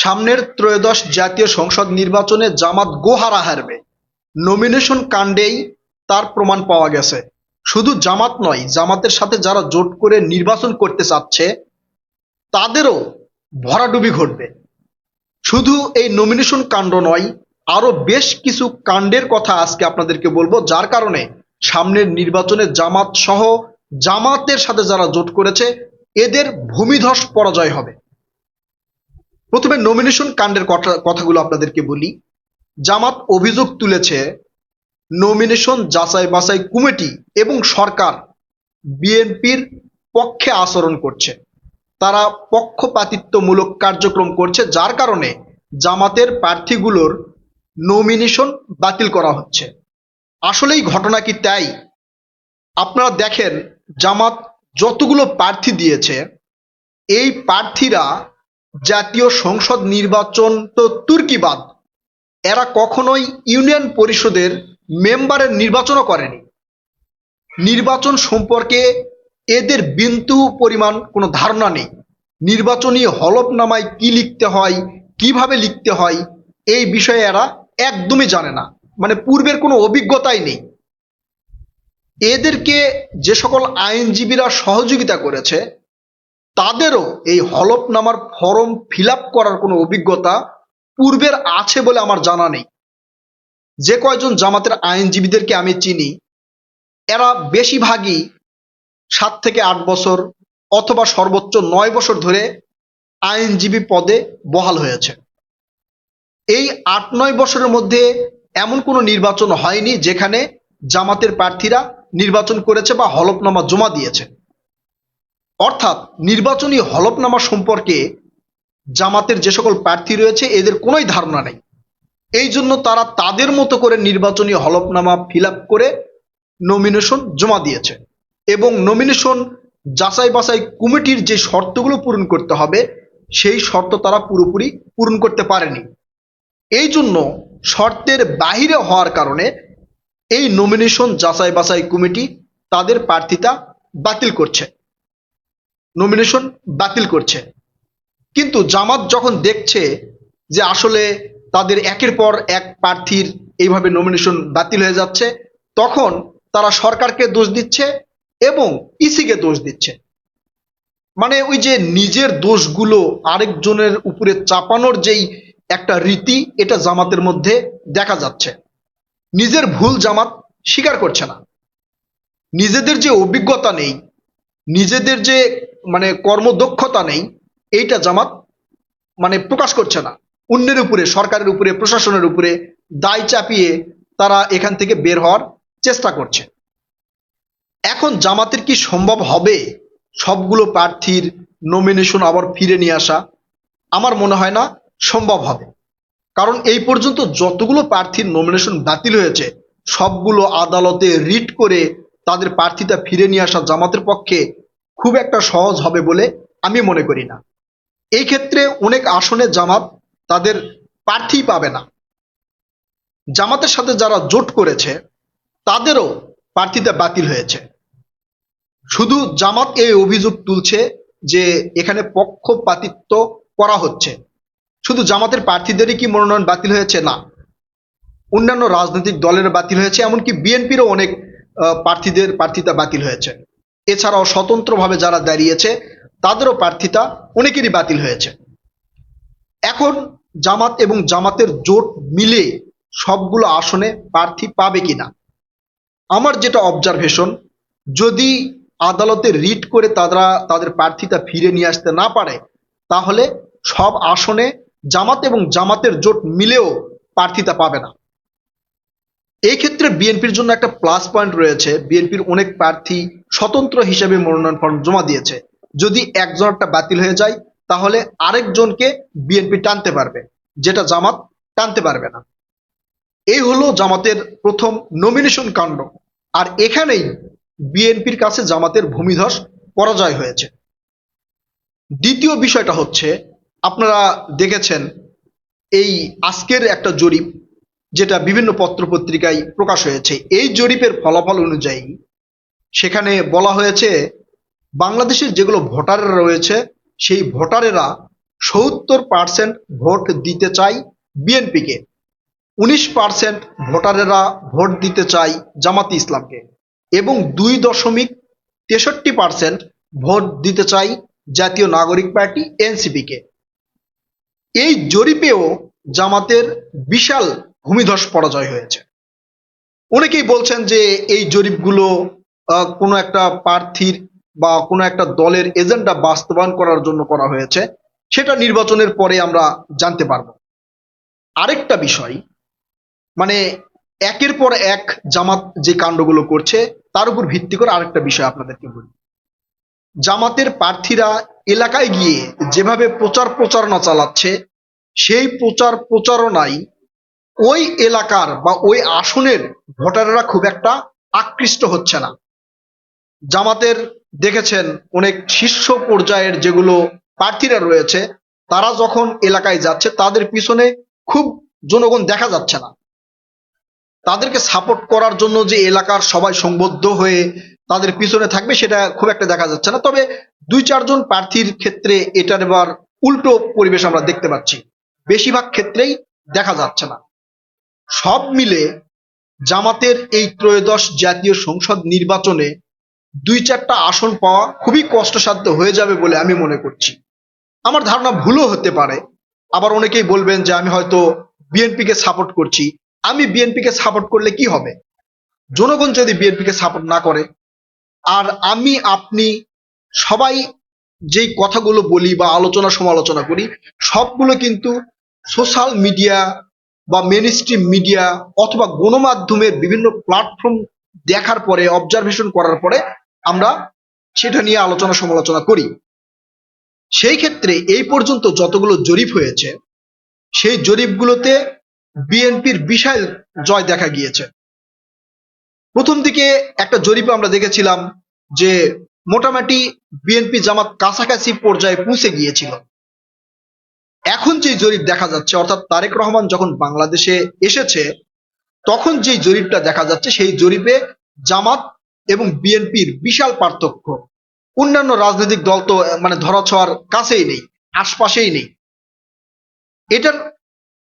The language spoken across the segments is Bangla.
সামনের ত্রয়োদশ জাতীয় সংসদ নির্বাচনে জামাত গোহারা হারবে। নমিনেশন কাণ্ডেই তার প্রমাণ পাওয়া গেছে। শুধু জামাত নয়, জামাতের সাথে যারা জোট করে নির্বাচন করতে চাচ্ছে, তাদেরও ভরাডুবি ঘটবে। শুধু এই নমিনেশন কাণ্ড নয় আরও বেশ কিছু কাণ্ডের কথা আজকে আপনাদেরকে বলব, যার কারণে সামনের নির্বাচনে জামাত সহ জামাতের সাথে যারা জোট করেছে, এদের ভূমিধস পরাজয় হবে। প্রথমে নমিনেশন কাণ্ডের কথা, কথাগুলো আপনাদেরকে বলি। জামাত অভিযোগ তুলেছে নমিনেশন যাচাই বাছাই কমিটি এবং সরকার বিএনপির পক্ষে আচরণ করছে। তারা পক্ষপাতিত্বমূলক কার্যক্রম করছে, যার কারণে জামাতের প্রার্থীগুলোর নমিনেশন বাতিল করা হচ্ছে। আসলেই ঘটনা কি তাই? আপনারা দেখেন, জামাত যতগুলো প্রার্থী দিয়েছে, এই প্রার্থীরা জাতীয় সংসদ নির্বাচন তো তুর্কিবাদ। এরা কখনোই ইউনিয়ন পরিষদের মেম্বারের নির্বাচনও করেনি। নির্বাচন সম্পর্কে এদের বিন্দু পরিমাণ কোনো ধারণা নেই। নির্বাচনী হলফনামায় কি লিখতে হয়, কীভাবে লিখতে হয়, এই বিষয়ে এরা একদমই জানে না। মানে পূর্বের কোনো অভিজ্ঞতাই নেই। এদেরকে যে সকল আইনজীবীরা সহযোগিতা করেছে তাদেরও এই হলফনামার ফর্ম ফিল করার কোনো অভিজ্ঞতা পূর্বের আছে বলে আমার জানা নেই। যে কয়জন জামাতের আইনজীবীদেরকে আমি চিনি, এরা বেশিরভাগই সাত থেকে আট বছর অথবা সর্বোচ্চ নয় বছর ধরে আইনজীবী পদে বহাল হয়েছে। এই আট নয় বছরের মধ্যে এমন কোনো নির্বাচন হয়নি যেখানে জামাতের প্রার্থীরা নির্বাচন করেছে বা হলফনামা জমা দিয়েছে। অর্থাৎ নির্বাচনী হলফনামা সম্পর্কে জামাতের যে সকল প্রার্থী রয়েছে, এদের কোনোই ধারণা নেই। এই জন্য তারা তাদের মতো করে নির্বাচনী হলফনামা ফিল করে নমিনেশন জমা দিয়েছে এবং নমিনেশন যাচাই বাছাই কমিটির যে শর্তগুলো পূরণ করতে হবে, সেই শর্ত তারা পুরোপুরি পূরণ করতে পারেনি। এই জন্য শর্তের বাহিরে হওয়ার কারণে এই নমিনেশন যাচাই বাছাই কমিটি তাদের প্রার্থিতা বাতিল করছে। নমিনেশন বাতিল করছে। কিন্তু জামাত যখন দেখছে যে আসলে তাদের একের পর এক প্রার্থীর এইভাবে নমিনেশন বাতিল হয়ে যাচ্ছে, তখন তারা সরকারকে দোষ দিচ্ছে এবং ইসিকে দোষ দিচ্ছে। মানে ওই যে নিজের দোষগুলো আরেকজনের উপরে চাপানোর যেই একটা রীতি, এটা জামাতের মধ্যে দেখা যাচ্ছে। নিজের ভুল জামাত স্বীকার করছে না। নিজেদের যে অভিজ্ঞতা নেই, নিজেদের যে মানে কর্মদক্ষতা নেই, এইটা জামাত মানে প্রকাশ করছে না। অন্যের উপরে, সরকারের উপরে, প্রশাসনের উপরে দায় চাপিয়ে তারা এখান থেকে বের হওয়ার চেষ্টা করছে। এখন জামাতের কি সম্ভব হবে? সবগুলো প্রার্থীর নমিনেশন আবার ফিরে নিয়ে আসা আমার মনে হয় না সম্ভব হবে। কারণ এই পর্যন্ত যতগুলো প্রার্থীর নমিনেশন বাতিল হয়েছে, সবগুলো আদালতে রিট করে তাদের প্রার্থীতা ফিরে নিয়ে আসা জামাতের পক্ষে খুব একটা সহজ হবে বলে আমি মনে করি না। এই ক্ষেত্রে অনেক আসনে জামাত তাদের প্রার্থী পাবে না। জামাতের সাথে যারা জোট করেছে, তাদেরও প্রার্থীতা বাতিল হয়েছে। শুধু জামাত এই অভিযোগ তুলছে যে এখানে পক্ষপাতিত্ব করা হচ্ছে। শুধু জামাতের প্রার্থীদেরই কি মনোনয়ন বাতিল হয়েছে? না। অন্যান্য রাজনৈতিক দলের বাতিল হয়েছে, এমনকি বিএনপিরও অনেক প্রার্থীদের প্রার্থিতা বাতিল হয়েছে। এছাড়াও স্বতন্ত্রভাবে যারা দাঁড়িয়েছে, তাদেরও প্রার্থিতা অনেকেরই বাতিল হয়েছে। এখন জামাত এবং জামাতের জোট মিলে সবগুলো আসনে প্রার্থী পাবে কিনা? আমার যেটা অবজারভেশন যদি আদালতে রিট করে তারা তাদের প্রার্থীতা ফিরে নিয়ে আসতে না পারে, তাহলে সব আসনে জামাত এবং জামাতের জোট মিলেও প্রার্থীতা পাবে না। এই ক্ষেত্রে বিএনপির জন্য একটা প্লাস পয়েন্ট রয়েছে। বিএনপির অনেক প্রার্থী স্বতন্ত্র হিসেবে মনোনয়ন ফর্ম জমা দিয়েছে। যদি একজনটা বাতিল হয়ে যায়, তাহলে আরেকজনকে বিএনপি টানতে পারবে, যেটা জামাত টানতে পারবে না। এই হলো জামাতের প্রথম নমিনেশন কাণ্ড। আর এখানেই বিএনপির কাছে জামাতের ভূমিধস পরাজয় হয়েছে। দ্বিতীয় বিষয়টা হচ্ছে, আপনারা দেখেছেন এই আজকের একটা জরিপ, যেটা বিভিন্ন পত্রপত্রিকায় প্রকাশ হয়েছে। এই জরিপের ফলাফল অনুযায়ী সেখানে বলা হয়েছে, বাংলাদেশের যেগুলো ভোটাররা রয়েছে, সেই ভোটারেরা সত্তর পার্সেন্ট ভোট দিতে চাই বিএনপিকে। উনিশ পার্সেন্ট ভোটারেরা ভোট দিতে চাই জামাতি ইসলামকে। এবং দুই দশমিক তেষট্টি পার্সেন্ট ভোট দিতে চাই জাতীয় নাগরিক পার্টি এনসিপিকে। এই জরিপেও জামাতের বিশাল ভূমিধস পরাজয় হয়েছে। অনেকেই বলছেন যে এই জরিপগুলো কোনো একটা প্রার্থীর বা কোনো একটা দলের এজেন্ডা বাস্তবায়ন করার জন্য করা হয়েছে, সেটা নির্বাচনের পরে আমরা জানতে পারব। আরেকটা বিষয় মানে একের পর এক জামাত যে কাণ্ডগুলো করছে, তার উপর ভিত্তি করে আরেকটা বিষয় আপনাদেরকে বলি। জামাতের প্রার্থীরা এলাকায় গিয়ে যেভাবে প্রচার প্রচারণা চালাচ্ছে, সেই প্রচার প্রচারণায় ওই এলাকার বা ওই আসনের ভোটাররা খুব একটা আকৃষ্ট হচ্ছে না। জামাতের দেখেছেন অনেক শীর্ষ পর্যায়ের যেগুলো প্রার্থীরা রয়েছে, তারা যখন এলাকায় যাচ্ছে, তাদের পিছনে খুব জনগণ দেখা যাচ্ছে না। তাদেরকে সাপোর্ট করার জন্য যে এলাকার সবাই সংবদ্ধ হয়ে তাদের পিছনে থাকবে, সেটা খুব একটা দেখা যাচ্ছে না। তবে দুই চারজন প্রার্থীর ক্ষেত্রে এটার এবার উল্টো পরিবেশ আমরা দেখতে পাচ্ছি। বেশিরভাগ ক্ষেত্রেই দেখা যাচ্ছে না। সব মিলে জামাতের এই ত্রয়োদশ জাতীয় সংসদ নির্বাচনে দুই চারটা আসন পাওয়া খুবই কষ্টসাধ্য হয়ে যাবে বলে আমি মনে করছি। আমার ধারণা ভুলও হতে পারে। আবার অনেকেই বলবেন যে আমি হয়তো বিএনপিকে সাপোর্ট করছি। আমি বিএনপিকে সাপোর্ট করলে কি হবে? জনগণ যদি বিএনপিকে সাপোর্ট না করে, আর আমি, আপনি সবাই যেই কথাগুলো বলি বা আলোচনা সমালোচনা করি, সবগুলো কিন্তু সোশ্যাল মিডিয়া বা মেন স্ট্রিম মিডিয়া অথবা গণমাধ্যমের বিভিন্ন প্ল্যাটফর্ম দেখার পরে অবজারভেশন করার পরে আমরা সেটা নিয়ে আলোচনা সমালোচনা করি। সেই ক্ষেত্রে এই পর্যন্ত যতগুলো জরিপ হয়েছে, সেই জরিপগুলোতে বিএনপির বিশাল জয় দেখা গিয়েছে। প্রথম দিকে একটা জরিপে আমরা দেখেছিলাম যে মোটামুটি বিএনপি জামাত কাছাকাছি পর্যায়ে পৌঁছে গিয়েছিল। এখন যে জরিপ দেখা যাচ্ছে, অর্থাৎ তারেক রহমান যখন বাংলাদেশে এসেছে, তখন যে জরিপটা দেখা যাচ্ছে, সেই জরিপে জামাত এবং বিএনপির বিশাল পার্থক্য। অন্যান্য রাজনৈতিক দল তো মানে ধরাছোঁয়ার কাছেই নেই, আশপাশেই নেই। এটার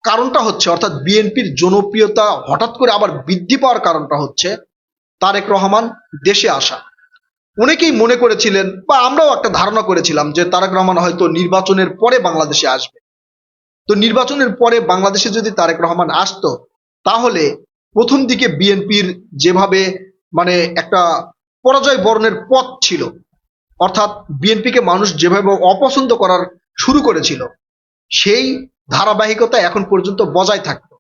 কারণটা হচ্ছে, অর্থাৎ বিএনপির জনপ্রিয়তা হঠাৎ করে আবার বৃদ্ধি পাওয়ার কারণটা হচ্ছে তারেক রহমান দেশে আসা। অনেকেই মনে করেছিলেন, বা আমরাও একটা ধারণা করেছিলাম যে তারেক রহমান হয়তো নির্বাচনের পরে বাংলাদেশে আসবে। তো নির্বাচনের পরে বাংলাদেশে যদি তারেক রহমান আসতো, তাহলে প্রথম দিকে বিএনপির যেভাবে মানে একটা পরাজয় বরণের পথ ছিল। অর্থাৎ বিএনপিকে মানুষ যেভাবে অপছন্দ করার শুরু করেছিল, সেই ধারাবাহিকতা এখন পর্যন্ত বজায় থাকতো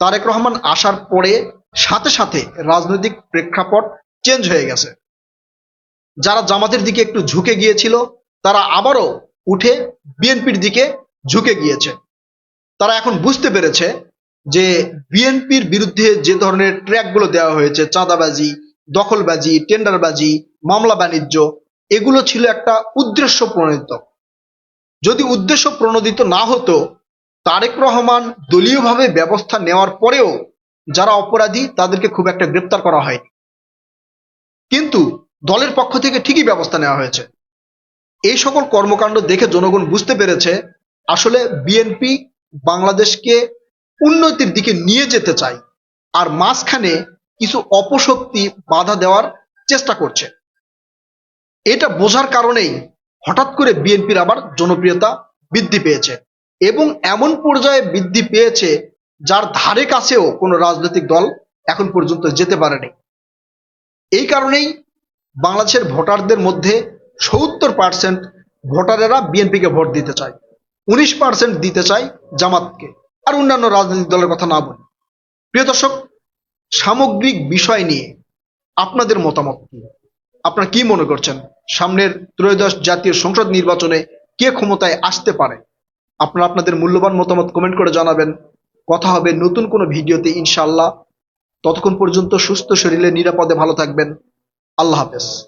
তারেক রহমান আসার পরে সাথে সাথে রাজনৈতিক প্রেক্ষাপট চেঞ্জ হয়ে গেছে। যারা জামাতের দিকে একটু ঝুঁকে গিয়েছিল, তারা আবারও উঠে বিএনপির দিকে ঝুঁকে গিয়েছে। তারা এখন বুঝতে পেরেছে যে বিএনপির বিরুদ্ধে যে ধরনের ট্র্যাকগুলো দেওয়া হয়েছে, চাঁদাবাজি, দখলবাজি, টেন্ডারবাজি, মামলা বাণিজ্য, এগুলো ছিল একটা উদ্দেশ্য প্রণোদিত। যদি উদ্দেশ্য প্রণোদিত না হতো, তারেক রহমান দলীয়ভাবে ব্যবস্থা নেওয়ার পরেও যারা অপরাধী, তাদেরকে খুব একটা গ্রেপ্তার করা হয়নি। কিন্তু দলের পক্ষ থেকে ঠিকই ব্যবস্থা নেওয়া হয়েছে। এই সকল কর্মকাণ্ড দেখে জনগণ বুঝতে পেরেছে, আসলে বিএনপি বাংলাদেশকে উন্নতির দিকে নিয়ে যেতে চায় আর মাঝখানে কিছু অপশক্তি বাধা দেওয়ার চেষ্টা করছে। এটা বোঝার কারণেই হঠাৎ করে বিএনপির আবার জনপ্রিয়তা বৃদ্ধি পেয়েছে এবং এমন পর্যায়ে বৃদ্ধি পেয়েছে যার ধারে কাছেও কোনো রাজনৈতিক দল এখন পর্যন্ত যেতে পারেনি। এই কারণেই বাংলাদেশের ভোটারদের মধ্যে সত্তর পার্সেন্ট ভোটারেরা বিএনপিকে ভোট দিতে চায়, উনিশ পার্সেন্ট দিতে চায় জামাতকে। আর অন্যান্য রাজনৈতিক দলের কথা না বলি। প্রিয় দর্শক, সামগ্রিক বিষয় নিয়ে আপনাদের মতামত কি? আপনারা কি মনে করছেন? সামনের ত্রয়োদশ জাতীয় সংসদ নির্বাচনে কে ক্ষমতায় আসতে পারে? আপনারা আপনাদের মূল্যবান মতামত কমেন্ট করে জানাবেন। কথা হবে নতুন কোনো ভিডিওতে, ইনশাআল্লাহ। ততক্ষণ পর্যন্ত সুস্থ শরীরে, নিরাপদে ভালো থাকবেন। আল্লাহ হাফেজ।